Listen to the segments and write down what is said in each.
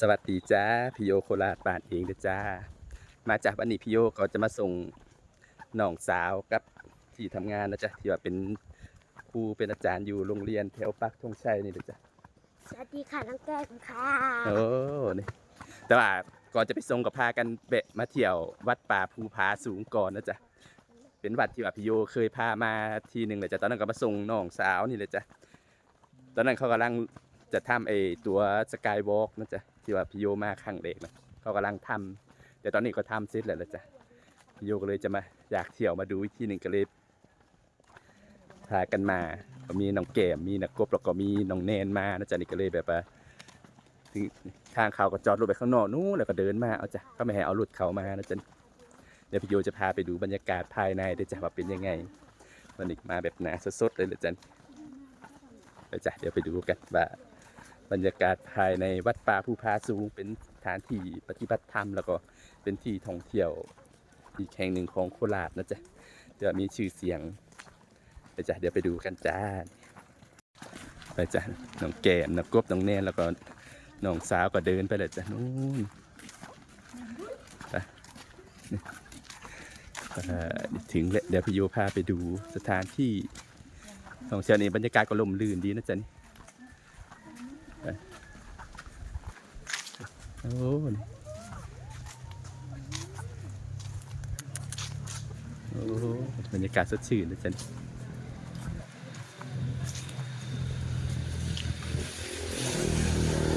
สวัสดีจ้าพี่โยโคราชบ้านเองเด้อจ้า มาจากวันนี้พี่โยก็จะมาส่งน้องสาวกับที่ทำงานนะจ๊ะที่ว่าเป็นครูเป็นอาจารย์อยู่โรงเรียนแถวปักธงชัยนี่เด้อจ้ะสวัสดีค่ะน้องแก้มค่ะโอ้นี่แต่ว่าก่อนจะไปส่งก็พากันแบะมาเที่ยววัดป่าภูผาสูงก่อนนะจ๊ะเป็นวัดที่ว่าพี่โยเคยพามาทีหนึ่งเลยจ้ะตอนนั้นก็มาส่งน้องสาวนี่เลยจ้ะตอนนั้นเขากำลังจะทำไอ้ตัวสกายวอล์กนะจ๊ะ ที่ว่าพี่โยมาครั้งแรกนะเขากำลังทำเดี๋ยวตอนนี้ก็ทำเสร็จแล้วละจ้ะพี่โยก็เลยจะมาอยากเที่ยวมาดูอีกทีหนึ่งก็เลยพากันมาก็มีน้องแก้มมีนักกบแล้วก็มีน้องแนนมานะจ๊ะนี่ก็เลยแบบว่าถึงทางเขาก็จอดรถไปข้างนอกนู้นแล้วก็เดินมาเอาจ้ะก็ไม่ให้เอารถเขามานะจ๊ะเดี๋ยวพี่โยจะพาไปดูบรรยากาศภายในด้วยจ้ะว่าเป็นยังไงวันนี้มาแบบหนาสดๆเลยเลยจ้ะเดี๋ยวจ้ะเดี๋ยวไปดูกันว่า บรรยากาศภายในวัดป่าภูพาสูงเป็นสถานที่ปฏิบัติธรรมแล้วก็เป็นที่ท่องเที่ยวอีกแห่งหนึ่งของโคราชนะจ๊ะจะมีชื่อเสียงเดี๋ยวจ้ะเดี๋ยวไปดูกันจ้าไปจ้ะน้องแก้มน้องกบน้องแนนแล้วก็น้องสาวก็เดินไปเลยจ้ะนู่นถึงแล้วเดี๋ยวพี่โยพาไปดูสถานที่ท่องเที่ยวนี่บรรยากาศก็ลมลื่นดีนะจ๊ะนี่ไป โอ้โอ้บรรยากาศสดชื่นนะจ๊ะนี่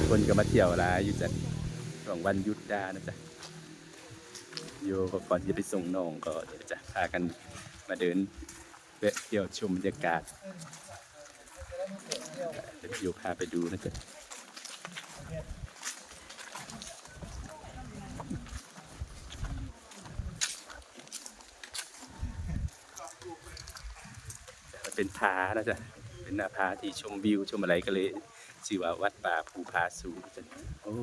คนก็มาเที่ยวลายอยู่จันสองวันหยุดดานะจ๊ะโยก็ก่อนที่จะไปส่งน้องก็เดี๋ยวจะพากันมาเดินแวะเที่ยวชมบรรยากาศเดี๋ยวโยพาไปดูนะจ๊ะ เป็นผานะจ๊ะเป็นหน้าผาที่ชมวิวชมอะไรก็เลยชื่อว่าวัดป่าภูผาสูงจันโอ้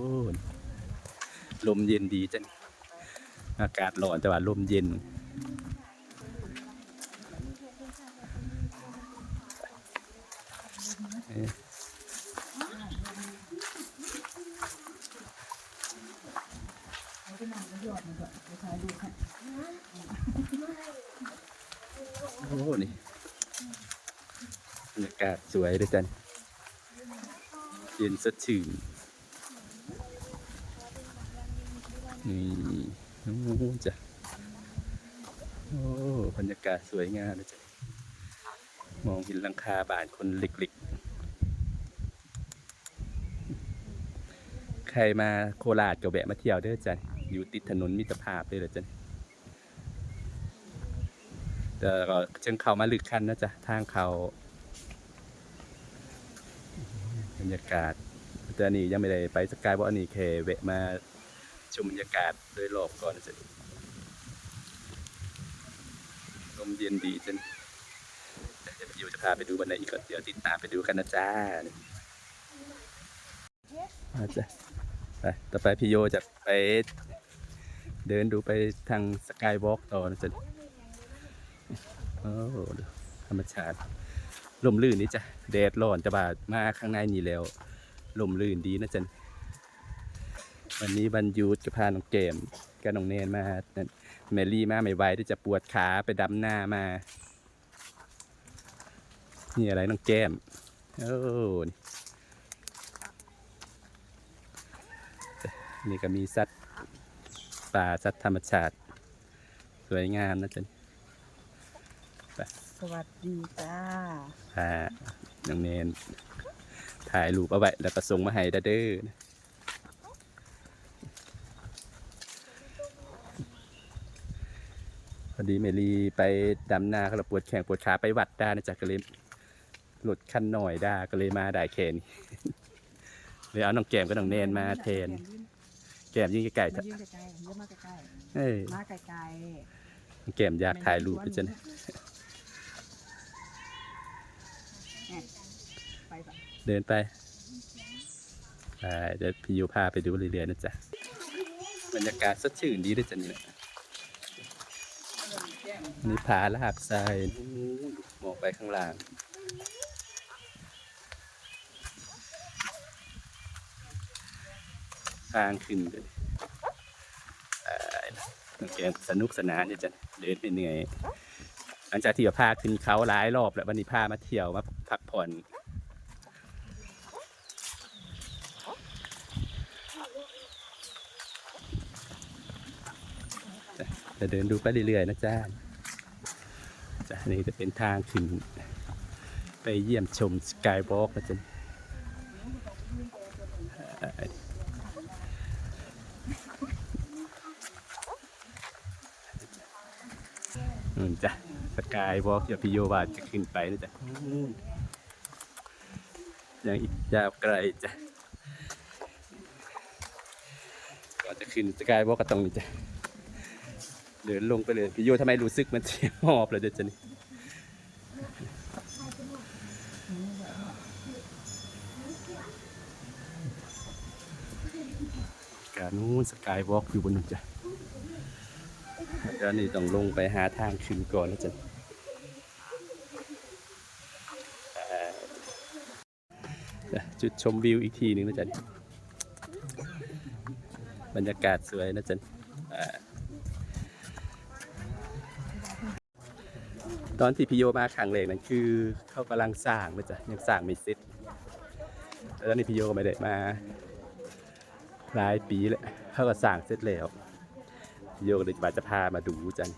ลมเย็นดีจันอากาศร้อนแต่ว่าลมเย็นเอ๊ะโอ้นี่บรรยากาศสวยด้วจันเย็นสดชื่นนี่โอ้จ้ะโอ้บรรยากาศสวยงามเลยจ้ะมองเห็นหลังคาบ้านคนเล็กๆ ใครมาโคราชก็แวะมาเที่ยวเด้อจ้ะอยู่ติดถนนมิตรภาพเลยเหรอจ้ะแต่ก็เชิงเขามาลึกคันนะจ๊ะ ทางเขา บรรยากาศแต่อันนี้ยังไม่ได้ไปสกายเพราะอันนี้แค่แวะมาชมบรรยากาศโดยรอบก่อนจะลมเย็นดีจังเดี๋ยวจะพาไปดูวันไหนอีกก็เดี๋ยวติดตามไปดูกันนะจ้ามาจ้ะไปต่อไปพี่โยจะไปเดินดูไปทางสกายวอล์กต่อนะจ๊ะโอ้ธรรมชาติ ลมลื่นนี่จ้ะแดดร้อนจะบาดมาข้างในนี่แล้วลมลื่นดีนะจ๊ะวันนี้วันยุดจะพาน้องเกมกับน้องเนนมาแมรี่มาไม่ไหวที่จะปวดขาไปดำหน้ามา นี่อะไรน้องแก้มโอ้นี่นี่ก็มีสัตว์ป่าสัตว์ธรรมชาติ สวยงามนะจ๊ะ สวัสดีจ้าพาน้องเนนถ่ายรูปเอาไว้แล้วก็ส่งมาให้เด้อเด้อพอดีเมลีไปดำนาก็เลยปวดแข้งปวดขาไปวัดได้นะจ๊ะก็เลยหลุดคันหน่อยได้ก็เลยมาได้แค่นี้เลยเอาน้องแก้มกับน้องเนนมาแทน แก้มยิ่งไกลๆมาจ้ะยืนไกลๆเยอะมากไกลเอ้ยๆมาไกลน้องแก้มอยากถ่ายรูปด้วยจ้ะนะๆไปแบ เดินไปเดี๋ยวพี่ยูพาไปดูเรื่อยๆนะจ๊ะ บรรยากาศสดชื่นดีด้วยจ้ะนี่แหละนี่ผาลาบทรายมองไปข้างล่างทางขึ้นเลยน้องแกงสนุกสนานเนี่ยจะเดินไปเหนื่อย หลังจากที่ว่าพาขึ้นเขาหลายรอบแล้ววันนี้พามาเที่ยวมาพักผ่อน จะเดินดูไปเรื่อยๆนะจ้าจ้ะนี่จะเป็นทางขึ้น ไปเยี่ยมชมสกายวอล์กนะจ๊ะอืมจ้ะสกายวอล์กอย่าพิโยบาจะขึ้นไปนะจ๊ะอืมยังอีกยาวไกลจ้ะก่อนจะขึ้นสกายวอล์กก็ต้องนี่จ้ะ เดินลงไปเลย พี่โยทำไมรู้สึกมันเสียหอบเลยเดี๋ยวจะนี่การนู้นสกายวอล์กอยู่บนนู้นจ้ะแล้วนี่ต้องลงไปหาทางขึ้นก่อนแล้วจ้ะจ้ะจุดชมวิวอีกทีหนึ่งนะจ๊ะบรรยากาศสวยนะจ๊ะ ตอนที่พี่โยมาครั้งแรกนั่นคือเขากำลังสร้างนะจ๊ะยังสร้างไม่เสร็จแต่ตอนนี้พี่โยก็ไม่ได้มาหลายปีแล้วเขาก็สร้างเสร็จแล้วพี่โยก็เลยว่าจะพามาดูจัน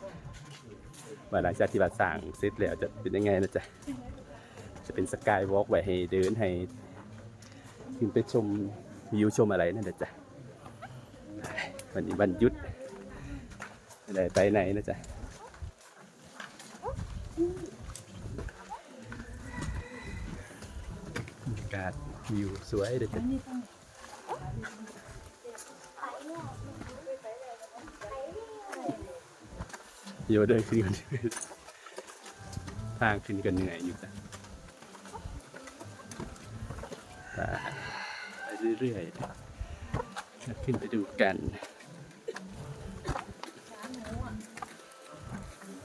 ว่าหลังจากที่ว่าสร้างเสร็จแล้วจะเป็นยังไงนะจ๊ะจะเป็นสกายวอล์กไว้ให้เดินให้ขึ้นไปชมวิวชมอะไรนั่นแหละจ๊ะวันนี้วันหยุดไม่ได้ไปไหนนะจ๊ะ กาศวิวสวยเด็ดโยเดินขึ้นกันทางขึ้นกันเหนื่อยอยู่จ้ะไปเรื่อยๆขึ้นไปดูกัน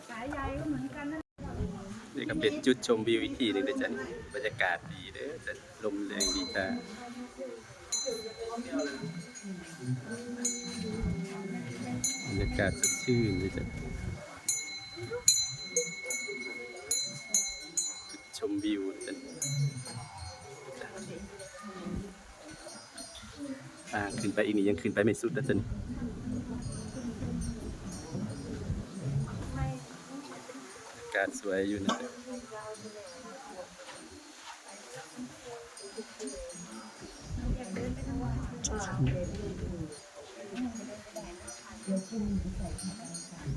สายใยก็เหมือนกันนะ นี่ก็เป็น จุดชมวิวอีกทีหนึ่งเลยจ้ะนี่บรรยากาศดีเด้อจะลมแรงดีจ้ะบรรยากาศสดชื่นเลยจ้ะจุดชมวิวจ้ะทาขึ้นไปอีกนี่ยังขึ้นไปไม่สุดนะจ๊ะนี่อากาศสวยอยู่นะจ๊ะ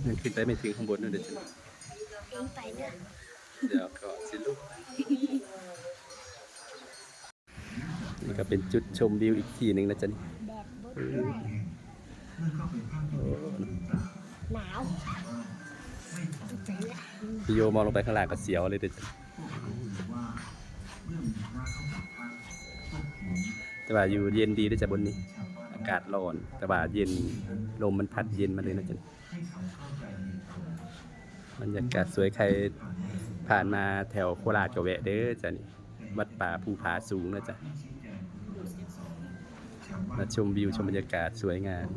ยังขึ้นไปไม่ถึงข้างบนนู่นเดี๋ยวจะเองไปเนอะเดี๋ยวก็สิลูกนี่ก็เป็นจุดชมวิวอีกทีหนึ่งนะจ๊ะนี่แบบบดด้วยหนาวใจละ พี่โยมองลงไปข้างล่างก็เสียวเลยเดี๋ยวจะแต่ว่าอยู่เย็นดีด้วยจ้ะบนนี้ อากาศร้อน แต่ว่าเย็นลมมันพัดเย็นมาเลยนะจ๊ะบรรยากาศสวยใครผ่านมาแถวโคราชก็แวะเด้อจ้ะนี่วัดป่าภูผาสูงนะจ๊ะมาชมวิวชมบรรยากาศสวยงาม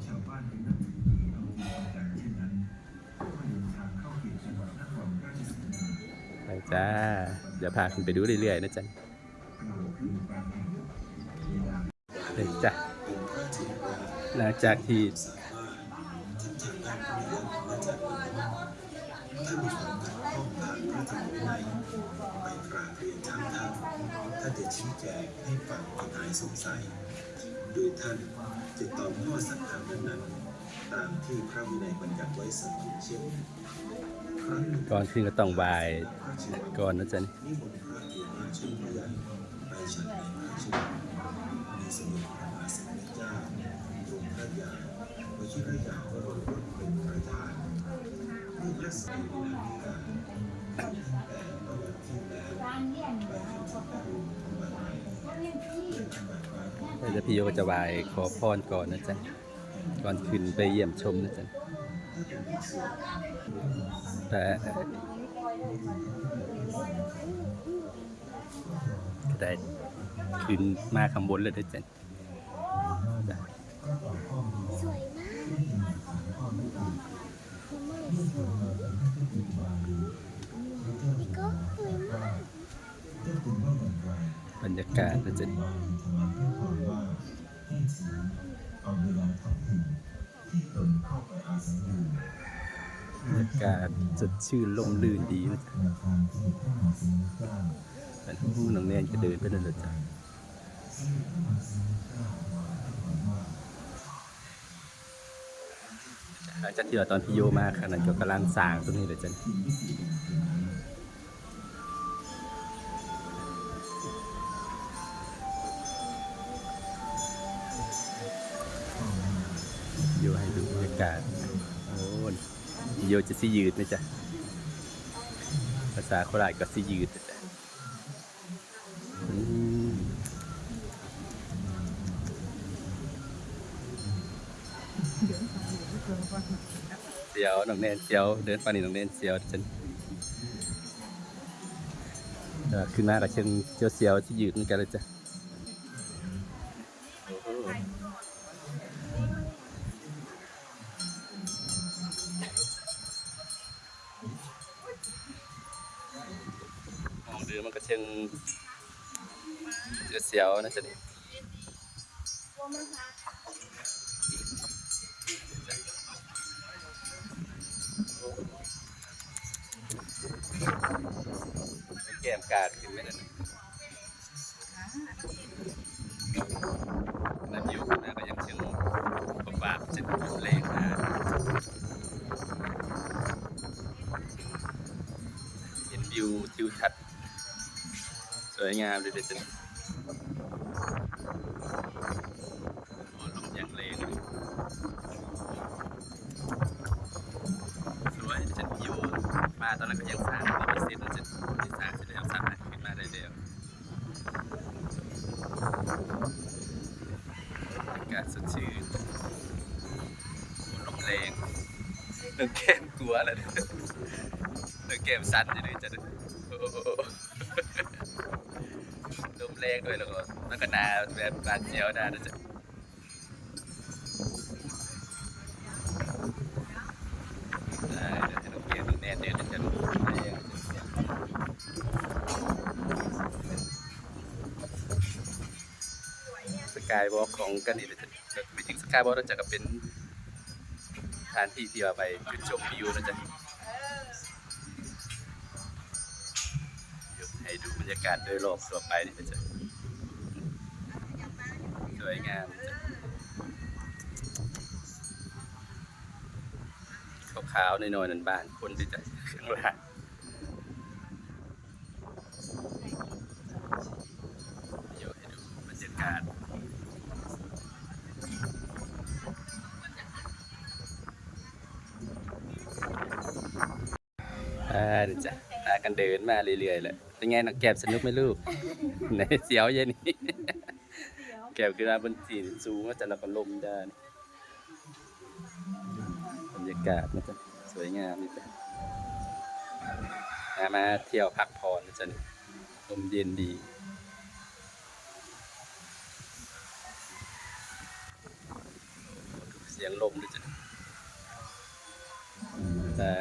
จ้า เดี๋ยวพาคุณไปดูเรื่อยๆนะจ๊ะเฮ้ยจ้ะหลังจากที่ท่านจะชี้แจงให้ฟังให้หายสงสัย โดยท่านจะตอบข้อสักถามนั้นๆตามที่พระวินัยบัญญัติไว้เสมอเช่น ก่อนขึ้นก็ต้องบายก่อนนะจ๊ะนี่นิมนต์พระเถระชั้นผู้ใหญ่ไปฉันในพระราชวังมีสมเด็จพระบาทสมเด็จเจ้าทรงพระยาวชิรยาวรรสเป็นประธานเมื่อพระสรีนาธิการตั้งแต่เมื่อวันที่แล้วไปจนถึงวันใหม่เดี๋ยวพี่โยก็จะบายขอพรก่อนนะจ๊ะ ก่อนขึ้นไปเยี่ยมชมนะจ๊ะ แต่ได้ขึ้นมาข้างบนแลยได้เจ็ดสวยมากนี่ก็สวยมากบรรยากาศนะจ็ด กาศสดชื่นล่มลื่นดีนะจ๊ะมหาสมุทรเจ้าเป็นผู้น้องแนนก็เดินไปนั่นแหละจ้ะหลังจากที่เราตอนพี่โยมาขนาดก็กำลังสร้างตรงนี้เลยจ้ะโยให้ดูบรรยากาศโอ้ โยจะสิยืดไหมจ๊ะ ภาษาโคราชก็สิยืดนะจ๊ะเสียวน้องแนนเสียวเดินไปนี่น้องแนนเสียวฉันเออขึ้นมากับเชิงเจียวเสียวที่ยืดเหมือนกันเลยจ้ะ จียวเสียวนะจ๊ะนี่แก้มกาดขึ้นไหมนั่นน่ะน้ำยู่นมาก็ยังเชิงบาบๆเชิงแรงมาเห็นวิวทิวทัศน์สวยงามเลยเด็ดจัง มาตอนนั้นก็ยังสร้างไม่เสร็จแล้วจะที่สางเสร็จแล้วสามารถขึ้นมาได้แล้วอากาศสดชื่นลมแรงเรื่งแก้มกลัวแล้วเนี่ยเรื่องแก้มสั่นอยู่เลยจะเนี่ยโอ้โหลมแรงด้วยแล้วก็แล้วก็หนาแบบบาดเจียวนานะจะ ของกันนี่นะจ๊ะก็ไปถึงสกายวอล์กแล้วจะก็เป็นสถานที่ที่เอาไปจุดชมวิวนะจ๊ะเดี๋ยวให้ดูบรรยากาศโดยรอบทั่วไปนี่นะจ๊ะสวยงามขาวๆหน่อยๆนั่นบ้านคนที่จะข้างล่างเดี๋ยวให้ดูบรรยากาศอ่า เดี๋ยวจ้ะพากันเดินมาเรื่อยๆแหละเป็นไงนักแก็บสนุกไหมลูกไหนเสียวเย็นนี่แก้วขึ้นมาบนสีนสูงก็จะแล้วก็ลมได้นี่บรรยากาศนะจ๊ะสวยงามนี่จ้ะมามาเที่ยวพักผ่อนนะจ๊ะนี่ลมเย็นดีเสียงลมด้วยจ้ะได้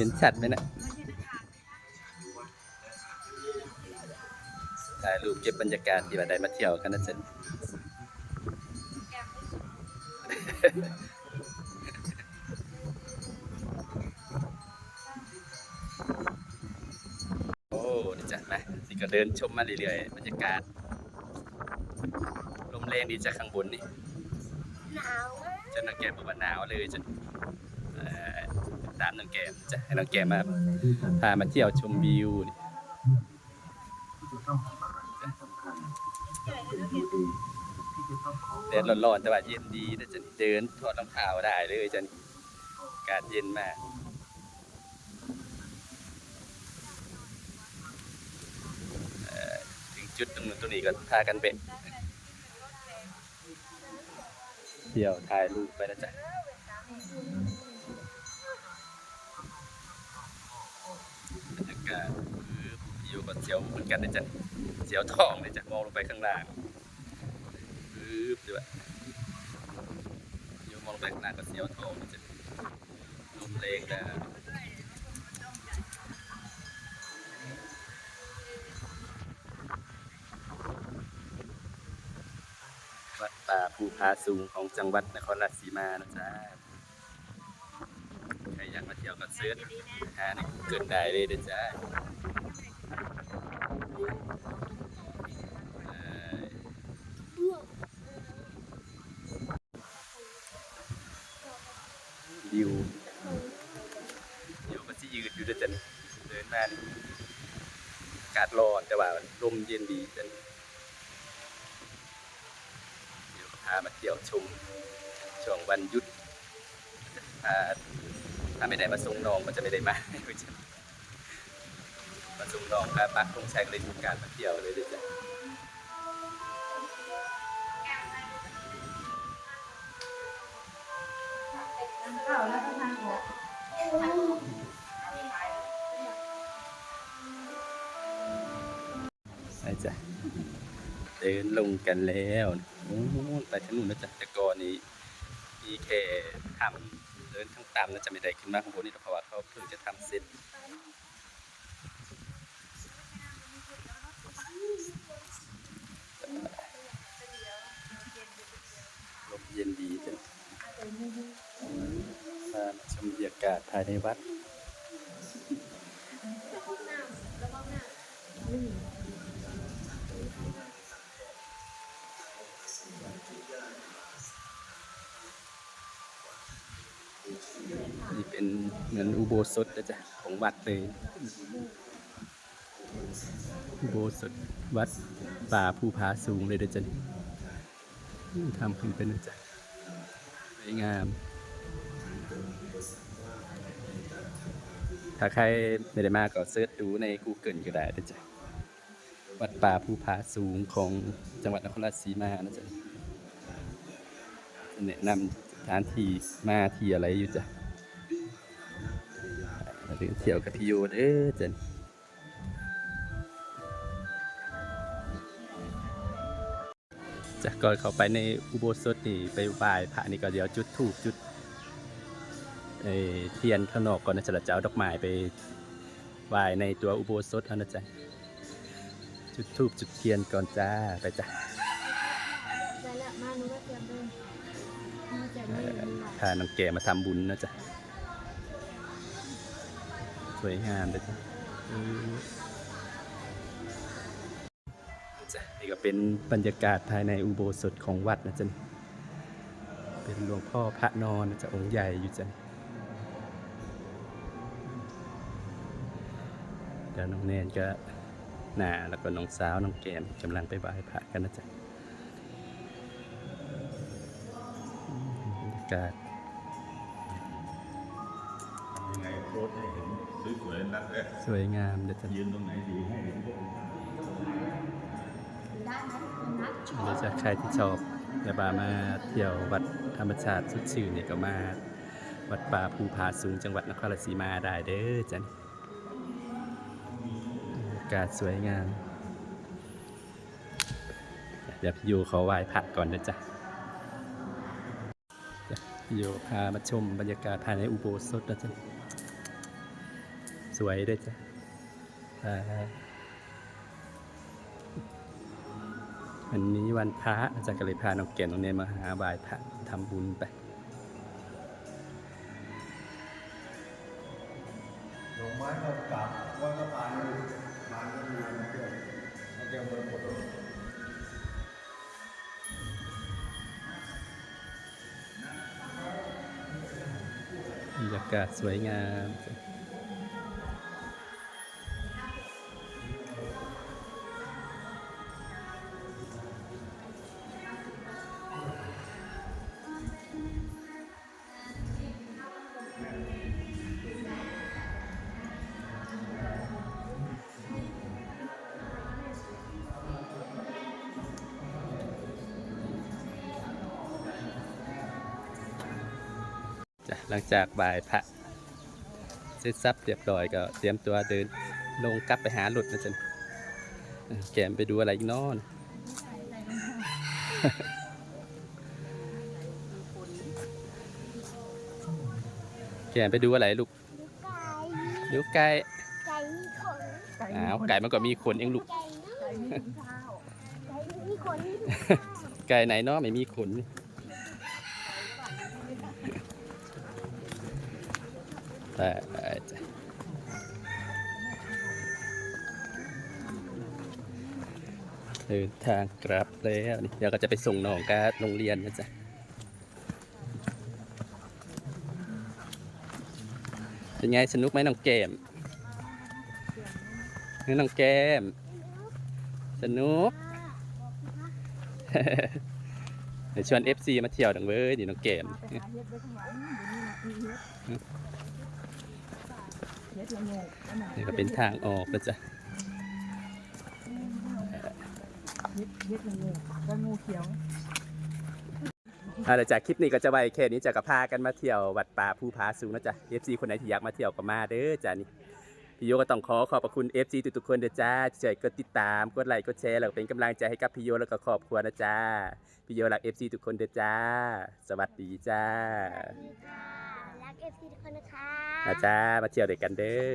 ห็นชัดไหมนะถ่ายรูปเก็บบรรยากาศที่ว่าได้มาเที่ยวกันนะจ๊ะโอ้นี่จ้ะมาสิก็เดินชมมาเรื่อยๆบรรยากาศ ลมแรงดีจากข้างบนนี่ หนาวมากจนน้องแก้มบอกว่าหนาวเลยจ้ะเอ่อ ตามน้องแกมจะให้น้องแกมมาพามาเที่ยวชมวิวแดดร้อนๆแต่ว่าเย็นดีนะจ๊ะเดินถอดรองเท้าได้เลยจ้ะนี่อากาศเย็นมากถึงจุดตรงนู้นตรงนี้ก็พากันไปเที่ยวถ่ายรูปไปนะจ๊ะ อยู่กับเสียวเหมือนกันนะจ๊ะเสียวทองเลยจ้ะมองลงไปข้างล่างปึ๊บด้วยองลงไปข้างหน้าก็เสียวท้องมันจะลมแรงแล้ววัดป่าภูผาสูงของจังหวัดนครราชสีมานะจ๊ะใครอยากมาเที่ยวก็เซิร์ชหาใน Google ได้เลยนะจ๊ะ เอ่อวิววิวก็จะยืดอยู่ด้วยจันเดินมานี่อากาศร้อนแต่ว่าลมเย็นดีจันเดี๋ยวพามาเที่ยวชมช่วงวันหยุดพาถ้าไม่ได้มาส่งน้องก็จะไม่ได้มามา ส่งน้องพาปักตรงชัยก็เลยมีการมาเที่ยวเลยด้วยจ้ะเข้าแล้วก็ทางออกไปจ้ะเดินลงกันแล้วโอ้ไปทางนู้นนะจ๊ะแต่ก่อนนี้มีแค่ทำเดินทั้งต่ำนะจะไม่ได้ขึ้นมาข้างบนนี่เพราะว่าเขาเพิ่งจะทำเสร็จลมเย็นดีจังพามาชมบรรยากาศภายในวัดนี่เป็นเหมือนอุโบสถนะจ๊ะของวัดเลยอุโบสถวัดป่าภูผาสูงเลยนะจ๊ะทำขึ้นเป็นนะจ๊ะสวยงาม ถ้าใครไม่ได้มาก็เสิร์ชดูใน Google ก็ได้นะจ๊ะวัดป่าภูผาสูงของจังหวัดนครราชสีมานะจ๊ะแนะนำสถานที่มาที่อะไรอยู่จ้ะมาถึงเที่ยวกับพี่โยเด้อเจนจากก่อนเข้าไปในอุโบสถนี่ไปไหว้พระนี่ก็เดี๋ยวจุดธูปจุด เอ่อเทียนข้างนอกก่อนนะจ๊ะแล้วจะเอาดอกไม้ไปไหว้ในตัวอุโบสถเอานะจ๊ะจุดธูปจุดเทียนก่อนจ้าไปจ้ะได้แล้วมาหนูว่าเตรียมเลยมาจากนี่ดีกว่าพาน้องแก่มาทำบุญนะจ๊ะสวยงามเลยจ้ะอือจ้ะนี่ก็เป็นบรรยากาศภายในอุโบสถของวัดนะจ๊ะนี่เป็นหลวงพ่อพระนอนนะจ๊ะองค์ใหญ่อยู่จ้ะ เดี๋ยวน้องแนนก็หนาแล้วก็น้องสาวน้องแก้มกำลังไปไหว้พระกันนะจ๊ะอืมบรรยากาศยังไงโพสต์ให้เห็นสวยๆนักเลยสวยงามเลยจ้ะยืนตรงไหนดีให้เห็นพวกได้ไหมนัดเดี๋ยวจะใครที่ชอบจะบามาเที่ยววัดธรรมชาติสุดชื่อเนี่ยก็มา วัดป่าภูผาสูงจังหวัดนครราชสีมาได้เด้อจ้ะนี่อากาศสวยงาม เดี๋ยวพี่โยขอไหว้พระก่อนนะจ๊ะพี่โยพามาชมบรรยากาศภายในอุโบสถนะจ๊ะสวยด้วยจ้ะวันนี้วันพระอาจารย์ก็เลยพาน้องแก่นน้องเนยมาหาบายพระทำบุญไปดอกไม้เรากลับว่าก็ผ่า มาเที่ยวเมืองหมดเลยบรรยากาศสวยงาม หลังจากบ่ายพระเสร็จสับเรียบร้อยก็เตรียมตัวเดินลงกลับไปหาหลุดนะจ๊ะเออแกมไปดูอะไรอีกเนอนแกไปดูอะไรลูกดูไก่ดูไก่ไก่มีขนอ้าวไก่มันก็มีขนเองลูก ไก่เนาะไก่ไม่ถึงข้าวไก่มีขนไก่ไหนเนาะไม่มีขน แต่จ้ะเดินทางกลับแล้วเดี๋ยวก็จะไปส่งน้องกาโรงเรียนนะจ๊ะเป็นไงสนุกไหมน้องแก้มน้องแก้ม สนุกเดี๋ยวชวน FC มาเที่ยวดังเว้ยนี่น้องเกม นี้นะมีเฮ็ดเฮ็ดละโงกอันนั้นนี่ก็เป็นทางออกนะจ๊ะเฮ็ดเฮ็ดละโงกก็งูเขียวเอาละจากคลิปนี้ก็จะไว้แค่นี้จะกับพากันมาเที่ยววัดป่าภูผาสูงนะจ๊ะ FC คนไหนที่อยากมาเที่ยวก็มาเด้อจ้ะนี่พี่โยก็ต้องขอขอบพระคุณ FC ทุกๆคนเด้อจ้าที่ช่วยกดติดตามกดไลค์กดแชร์แล้วก็เป็นกำลังใจให้กับพี่โยแล้วก็ครอบครัวนะจ้าพี่โยรัก FC ทุกคนเด้อจ้า สวัสดีจ้ารัก เอฟซีทุกคนนะคะ นะจ้ามาเที่ยวเด็กกันเด้อ